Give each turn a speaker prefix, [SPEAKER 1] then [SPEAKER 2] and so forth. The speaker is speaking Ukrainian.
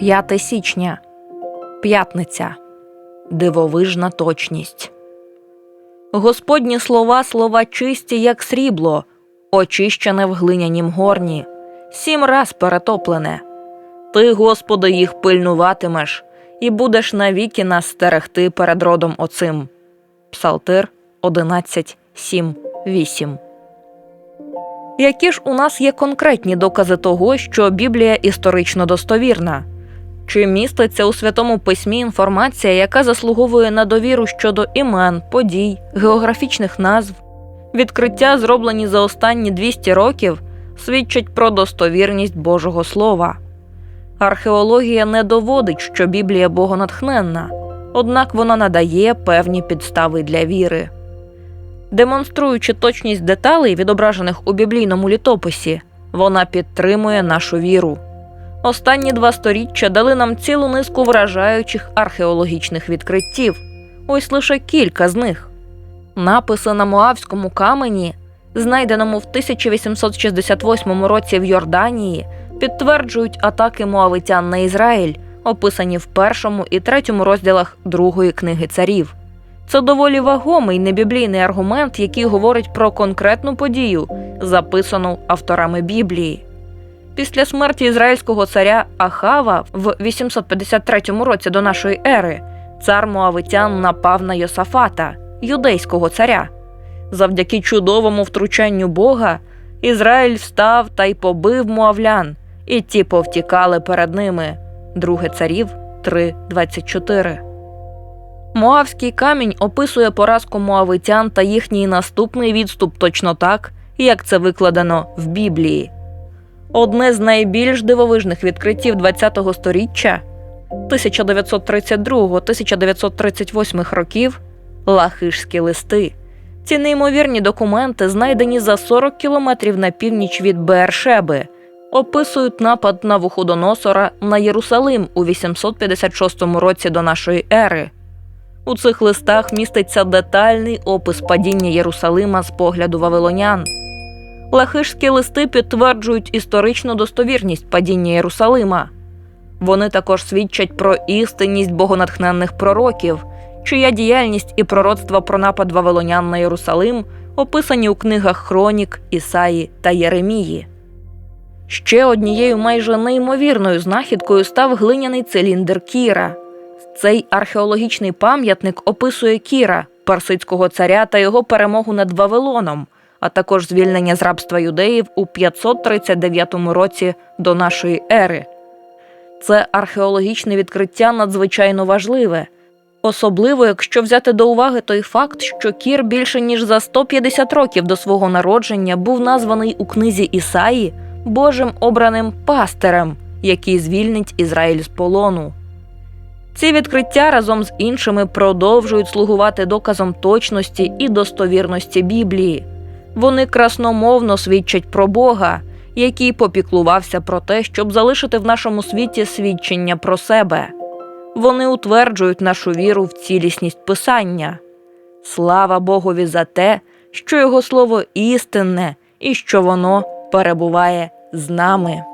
[SPEAKER 1] 5 січня. П'ятниця. Дивовижна точність. Господні слова слова чисті, як срібло, очищене в глинянім горні, сім раз перетоплене. Ти, Господи, їх пильнуватимеш, і будеш навіки нас стерегти перед родом оцим. Псалтир 11, 7, 8. Які ж у нас є конкретні докази того, що Біблія історично достовірна? Чи міститься у святому письмі інформація, яка заслуговує на довіру щодо імен, подій, географічних назв? Відкриття, зроблені за останні 200 років, свідчать про достовірність Божого Слова. Археологія не доводить, що Біблія богонатхненна, однак вона надає певні підстави для віри. Демонструючи точність деталей, відображених у біблійному літописі, вона підтримує нашу віру. Останні два сторіччя дали нам цілу низку вражаючих археологічних відкриттів. Ось лише кілька з них. Написи на Моавському камені, знайденому в 1868 році в Йорданії, підтверджують атаки моавитян на Ізраїль, описані в першому і третьому розділах другої книги царів. Це доволі вагомий небіблійний аргумент, який говорить про конкретну подію, записану авторами Біблії. Після смерті ізраїльського царя Ахава в 853 році до нашої ери цар Моавитян напав на Йосафата, юдейського царя. Завдяки чудовому втручанню Бога Ізраїль встав та й побив муавлян, і ті повтікали перед ними. Друге царів 3.24. Моавський камінь описує поразку моавитян та їхній наступний відступ точно так, як це викладено в Біблії. Одне з найбільш дивовижних відкриттів ХХ століття 1932-1938 років Лахишські листи. Ці неймовірні документи, знайдені за 40 кілометрів на північ від Бершеби, описують напад на Вуходоносора на Єрусалим у 856 році до нашої ери. У цих листах міститься детальний опис падіння Єрусалима з погляду вавилонян. Лахишські листи підтверджують історичну достовірність падіння Єрусалима. Вони також свідчать про істинність богонатхненних пророків, чия діяльність і пророцтва про напад вавилонян на Єрусалим описані у книгах Хронік, Ісаї та Єремії. Ще однією майже неймовірною знахідкою став глиняний циліндр Кіра. Цей археологічний пам'ятник описує Кіра, персидського царя та його перемогу над Вавилоном, а також звільнення з рабства юдеїв у 539 році до нашої ери. Це археологічне відкриття надзвичайно важливе, особливо якщо взяти до уваги той факт, що Кір більше ніж за 150 років до свого народження був названий у книзі Ісаї Божим обраним пастирем, який звільнить Ізраїль з полону. Ці відкриття разом з іншими продовжують слугувати доказом точності і достовірності Біблії. Вони красномовно свідчать про Бога, який попіклувався про те, щоб залишити в нашому світі свідчення про себе. Вони утверджують нашу віру в цілісність Писання. Слава Богові за те, що Його слово істинне і що воно перебуває з нами.